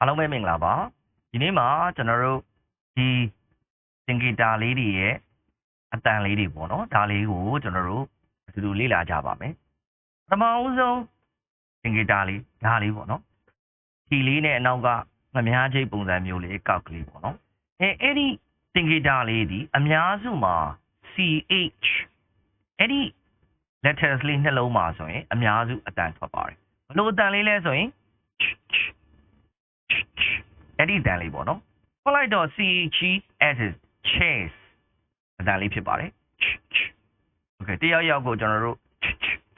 အားလုံးပဲမင်္ဂလာပါဒီနေ့မှာကျွန်တော်တို့ဒီသင်္ကေတလေးတွေရဲ့အတန်လေးတွေပေါ့နော်ဒါလေးကိုကျွန်တော်တို့အတူတူလေ့လာကြပါမယ်ပထမဦးဆုံးသင်္ကေတလေးဒါလေးပေါ့နော်ဒီလေးနဲ့အနောက်ကငများချိတ်ပုံစံမျိုးလေးကောက်ကလေးပေါ့နော်အဲအဲ့ဒီသင်္ကေတလေးဒီအများစုမှာ CH အဲ့ဒီ letters လေးနှလုံးမှာဆိုရင်အများစုအတန်ထွက်ပါတယ်ဘလို့အတန်လေးလဲဆိုရင် အဲ့ဒီအတန်လေးပေါ့နော်ခေါ်လိုက်တော့ CHE as is chase အတန်လေးဖြစ်ပါတယ် Okay တယောက်ယောက်ကိုကျွန်တော်တို့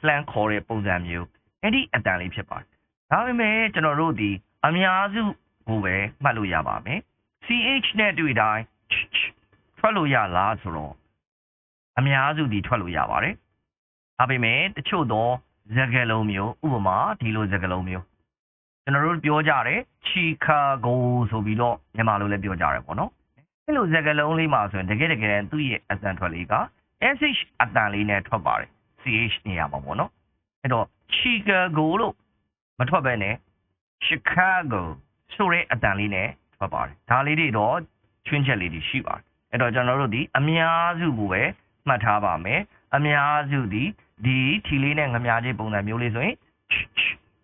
လှမ်းခေါ်တဲ့ပုံစံမျိုးအဲ့ဒီအတန်လေးဖြစ်ပါတယ်ဒါပေမဲ့ကျွန်တော်တို့ဒီအများစုကိုပဲမှတ်လို့ရပါမယ် CH နဲ့တွေ့တိုင်းထွက်လို့ရလားဆိုတော့အများစုဒီထွက်လို့ရပါတယ်ဒါပေမဲ့တချို့သောစကားလုံးမျိုးဥပမာဒီလိုစကားလုံးမျိုး ကျွန်တော်တို့ပြောကြတယ်ချီကာဂိုဆိုပြီးတော့မြန်မာလိုလည်းပြောကြတယ်ပေါ့နော်အဲ့လိုစကားလုံးလေးမှာဆိုရင်တကယ်တကယ်သူ့ရဲ့အတန်ထွက်လေးက sh အတန်လေးနဲ့ထွက်ပါတယ် ch နေရာမှာပေါ့နော်အဲ့တော့ချီကာဂိုလို့မထွက်ဘဲနဲ့ chicago ဆိုတဲ့အတန်လေးနဲ့ထွက်ပါတယ်ဒါလေးတွေတော့ချွင်းချက်လေးတွေရှိပါတယ်အဲ့တော့ကျွန်တော်တို့ဒီအများစုကိုပဲမှတ်ထားပါမယ်အများစုဒီဒီထီလေးနဲ့ငများချင်းပုံစံမျိုးလေးဆိုရင်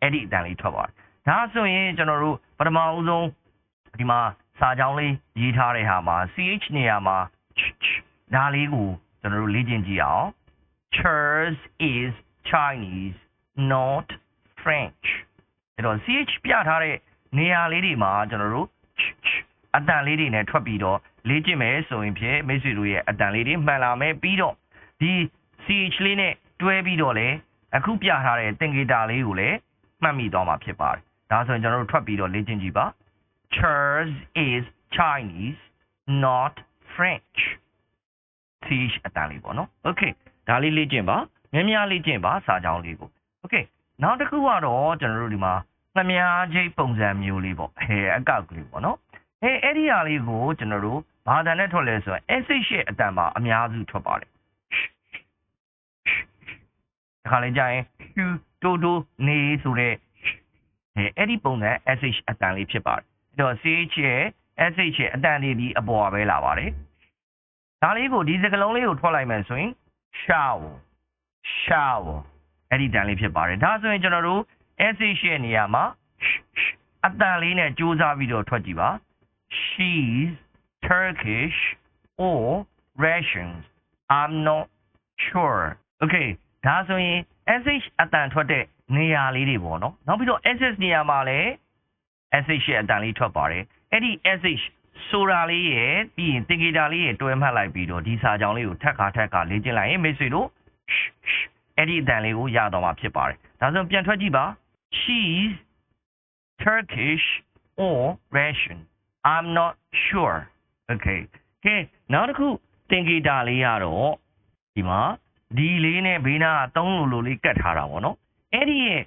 အဲ့ဒီအတန်လေးထွက်ပါတယ် ဒါဆိုရင်ကျွန်တော်တို့ပထမဦးဆုံးဒီမှာစာကြောင်းလေးရေးထားတဲ့ဟာမှာ ch နေရာမှာဒါလေးကိုကျွန်တော်တို့လေ့ကျင့်ကြည့်အောင် Church is Chinese not French အဲ့တော့ ch ပြထားတဲ့နေရာလေးတွေမှာကျွန်တော်တို့အတန်လေးတွေနဲ့ထွက်ပြီးတော့လေ့ကျင့်မယ်ဆိုရင်ဖြင့်မိတ်ဆွေတို့ရဲ့အတန်လေးတွေမှန်လာမယ်ပြီးတော့ဒီ ch လေးနဲ့တွဲပြီးတော့လေအခုပြထားတဲ့သင်္ကေတလေးကိုလည်းမှတ်မိသွားမှာဖြစ်ပါတယ် ဒါဆိုရင်ကျွန်တော်တို့ထွက်ပြီးတော့လေ့ကျင့်ကြည့်ပါ Charles is Chinese not French teach အတန်လေးပေါ့နော် Okay ဒါလေးလေ့ကျင့်ပါများများလေ့ကျင့်ပါစာကြောင်းလေးကို Okay နောက်တစ်ခုကတော့ကျွန်တော်တို့ဒီမှာငများချိတ်ပုံစံမျိုးလေးပေါ့ဟဲအကောက်ကလေးပေါ့နော်အဲအဲ့ဒီဟာလေးကိုကျွန်တော်တို့ဘာသာနဲ့ထွက်လဲဆိုရင် sh ရဲ့အတန်မှာအများစုထွက်ပါတယ်ဒီခါလေးကြာရင် hü တိုးတိုးနေဆိုတဲ့ အဲအဲ့ဒီပုံစံ sh အတန်လေးဖြစ်ပါတယ်အဲ့တော့ ch ရဲ့ sh ရဲ့အတန်လေးဒီအပေါ်ပဲလာပါတယ်ဒါလေးကိုဒီစကလုံးလေးကိုထွက်လိုက်မယ်ဆိုရင် shower shower အဲ့ဒီတန်လေးဖြစ်ပါတယ်ဒါဆိုရင်ကျွန်တော်တို့ sh ရဲ့နေရာမှာအတန်လေးနဲ့ကြိုးစားပြီးတော့ထွက်ကြည့်ပါ she's turkish or russians i'm not sure okay ဒါဆိုရင် sh အတန်ထွက်တဲ့နေရာလေးတွေပေါ့နော်နောက်ပြီးတော့ ss နေရာမှာလည်း sh ရဲ့အတန်လေးထွက်ပါတယ်အဲ့ဒီ sh ဆိုတာလေးရဲ့ပြီးရင်သင်္ကေတလေးရဲ့တွဲမှတ်လိုက်ပြီးတော့ဒီစာကြောင်းလေးကိုထက်ခါထက်ခါလေ့ကျင့်လိုက်ရင်မိတ်ဆွေတို့အဲ့ဒီအတန်လေးကိုရတော့မှာဖြစ်ပါတယ်ဒါဆိုပြန်ထွက်ကြည့်ပါ she's turkish or russian i'm not sure okay ကဲနောက်တစ်ခုသင်္ကေတလေးရတော့ဒီမှာ ဒီလေးနဲ့ဘေးနားကသုံးလိုလိုလေးကတ်ထားတာပေါ့နော်အဲ့ဒီရဲ့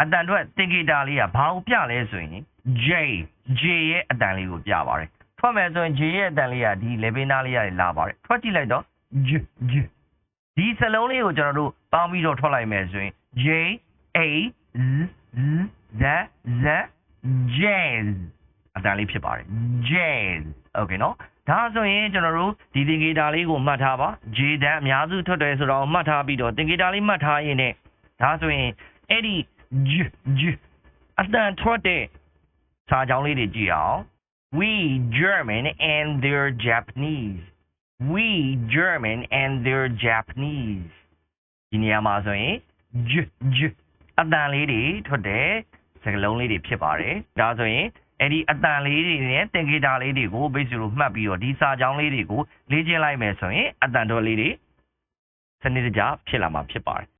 အတန်အတွက်သင်္ကေတလေးကဘာကိုပြလဲဆိုရင် J J ရဲ့အတန်လေးကိုပြပါတယ်ထွက်မယ်ဆိုရင် J ရဲ့အတန်လေးကဒီလေဘေးနားလေးကနေလာပါတယ်ထွက်ကြည့်လိုက်တော့ J J ဒီစလုံးလေးကိုကျွန်တော်တို့ပေါင်းပြီးတော့ထွက်လိုက်မယ်ဆိုရင် J A Z Z Z jazz အတန်လေးဖြစ်ပါတယ် jazz okay နော် ဒါဆိုရင်ကျွန်တော်တို့ဒီသင်္ကေတလေးကိုမှတ်ထားပါ J တန်းအများစုထွက်တယ်ဆိုတော့မှတ်ထားပြီးတော့သင်္ကေတလေးမှတ်ထားရင်ねဒါဆိုရင်အဲ့ဒီ J J အတန်ထွက်တဲ့စာကြောင်းလေးတွေကြည့်အောင် we german and their japanese we german and their japanese ဒီနေရာမှာဆိုရင် j j အတန်လေးတွေထွက်တဲ့စကားလုံးလေးတွေဖြစ်ပါတယ်ဒါဆိုရင် အဲ့ဒီအတန်လေးတွေနဲ့သင်္ကေတလေးတွေကိုဘိတ်စုလို့မှတ်ပြီးတော့ဒီစာကြောင်းလေးတွေကိုလေ့ကျင့်လိုက်မယ်ဆိုရင်အတန်တော်လေးတွေစနစ်တကျဖြစ်လာမှာဖြစ်ပါတယ်